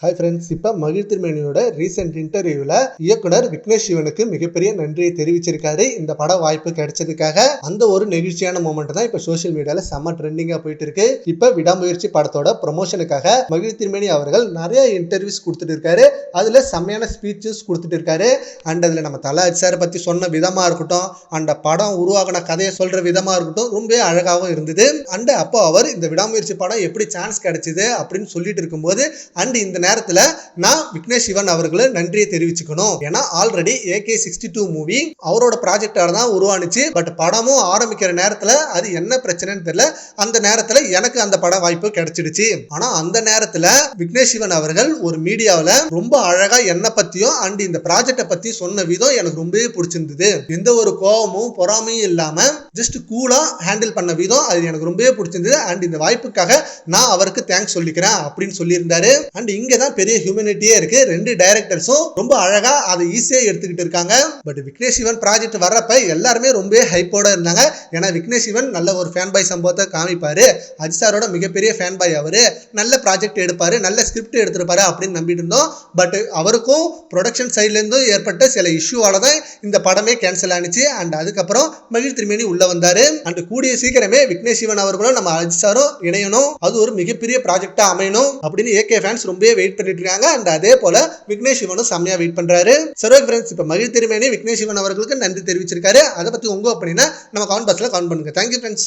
Hi friends இப்போ மகிழ் திருமேனியோட recent இன்டர்வியூவில் இயக்குனர் விக்னேஷ் சிவனுக்கு மிகப்பெரிய நன்றியை தெரிவிச்சிருக்காரு. இந்த பட வாய்ப்பு கிடைச்சதுக்காக அந்த ஒரு நெகிழ்ச்சியான மூமெண்ட் தான் இப்போ சோஷியல் மீடியாவில் செம்ம ட்ரெண்டிங்காக போயிட்டு இருக்கு. இப்போ விடாமுயற்சி படத்தோட ப்ரொமோஷனுக்காக மகிழ் திருமேனி அவர்கள் நிறைய இன்டர்வியூஸ் கொடுத்துட்டு இருக்காரு. அதில் செம்மையான ஸ்பீச்சஸ் கொடுத்துட்டு இருக்காரு. அண்ட் அதில் நம்ம தலா சாரை பற்றி சொன்ன விதமாக இருக்கட்டும் அந்த படம் உருவாகின கதையை சொல்கிற விதமாக இருக்கட்டும் ரொம்ப அழகாகவும் இருந்தது. அண்ட் அப்போ அவர் இந்த விடாமுயற்சி படம் எப்படி சான்ஸ் கிடைச்சிது அப்படின்னு சொல்லிட்டு இருக்கும்போது அண்ட் இந்த நேரத்தில் நான் விக்னேஷ் சிவன் அவர்களை நன்றியை தெரிவிச்சுக்கணும். ஏன்னா already AK sixty two movie அவரோட ப்ராஜெக்டாக தான் உருவானுச்சு. பட் படமும் ஆரம்பிக்கிற நேரத்தில் அது என்ன பிரச்சனைன்னு தெரியல. அந்த நேரத்தில் எனக்கு அந்த பட வாய்ப்பு கிடைச்சிடுச்சு. ஆனா அந்த நேரத்தில் விக்னேஷ் சிவன் அவர்கள் ஒரு மீடியாவில் ரொம்ப அழகா என்னை பற்றியும் அண்ட் இந்த ப்ராஜெக்டை பற்றி சொன்ன விதம் எனக்கு ரொம்பவே பிடிச்சிருந்தது. எந்த ஒரு கோபமும் பொறாமையும் இல்லாம ஜஸ்ட் கூலா ஹேண்டில் பண்ண விதம் அது எனக்கு ரொம்பவே பிடிச்சிருந்தது. அண்ட் இந்த வாய்ப்புக்காக நான் அவருக்கு தேங்க்ஸ் சொல்லிக்கிறேன் அப்படின்னு சொல்லியிருந்தாரு. அண்ட் இங்க தான் பெரிய ஹியூமனிட்டியே இருக்கு. ரெண்டு டைரக்டர்ஸும் ரொம்ப அழகா அதை ஈஸியாக எடுத்துக்கிட்டு இருக்காங்க. பட் விக்னேஷ் சிவன் ப்ராஜெக்ட் வர்றப்ப எல்லாருமே ரொம்ப ஹைப்போட இருந்தாங்க. ஏன்னா விக்னேஷ் சிவன் நல்ல ஒரு ஃபேன் பாய் சம்பவத்தை காமிப்பாரு. அஜித் சாரோட மிகப்பெரிய ஃபேன் பாய் அவரு. நல்ல ப்ராஜெக்ட் எடுப்பாரு. நல்ல ஸ்கிரிப்ட் எடுத்திருப்பாரு அப்படின்னு நம்பிட்டு இருந்தோம். பட் அவருக்கும் ப்ரொடக்ஷன் சைட்லேருந்தும் ஏற்பட்ட சில இஷ்யூவால தான் இந்த படமே கேன்சல் ஆனிச்சு. அண்ட் அதுக்கப்புறம் மகிழ் திருமேனி உள்ள வந்தாரு. அண்ட் கூடிய சீக்கிரமே விக்னேஷ் சிவன் அவர்களும் நம்ம அஜித் சாரும் இணையணும். அது ஒரு மிகப்பெரிய ப்ராஜெக்டா அமையணும் அப்படின்னு ஏகே ஃபேன்ஸ் ரொம்பவே வெயிட் பண்ணிட்டு இருக்காங்க அண்ட் அதே போல விக்னேஷ் சிவனும் செம்மையா வெயிட் பண்றாரு. சரி ஃப்ரெண்ட்ஸ் இப்போ மகிழ் திருமேனி விக்னேஷ் சிவன் அவர்களுக்கு நன்றி தெரிவிச்சிருக்காரு. அதை பத்தி உங்க அப்படின்னா நம்ம கவுண்ட் பாக்ஸ்ல கவுண்ட் பண்ணுங்க. Thank you friends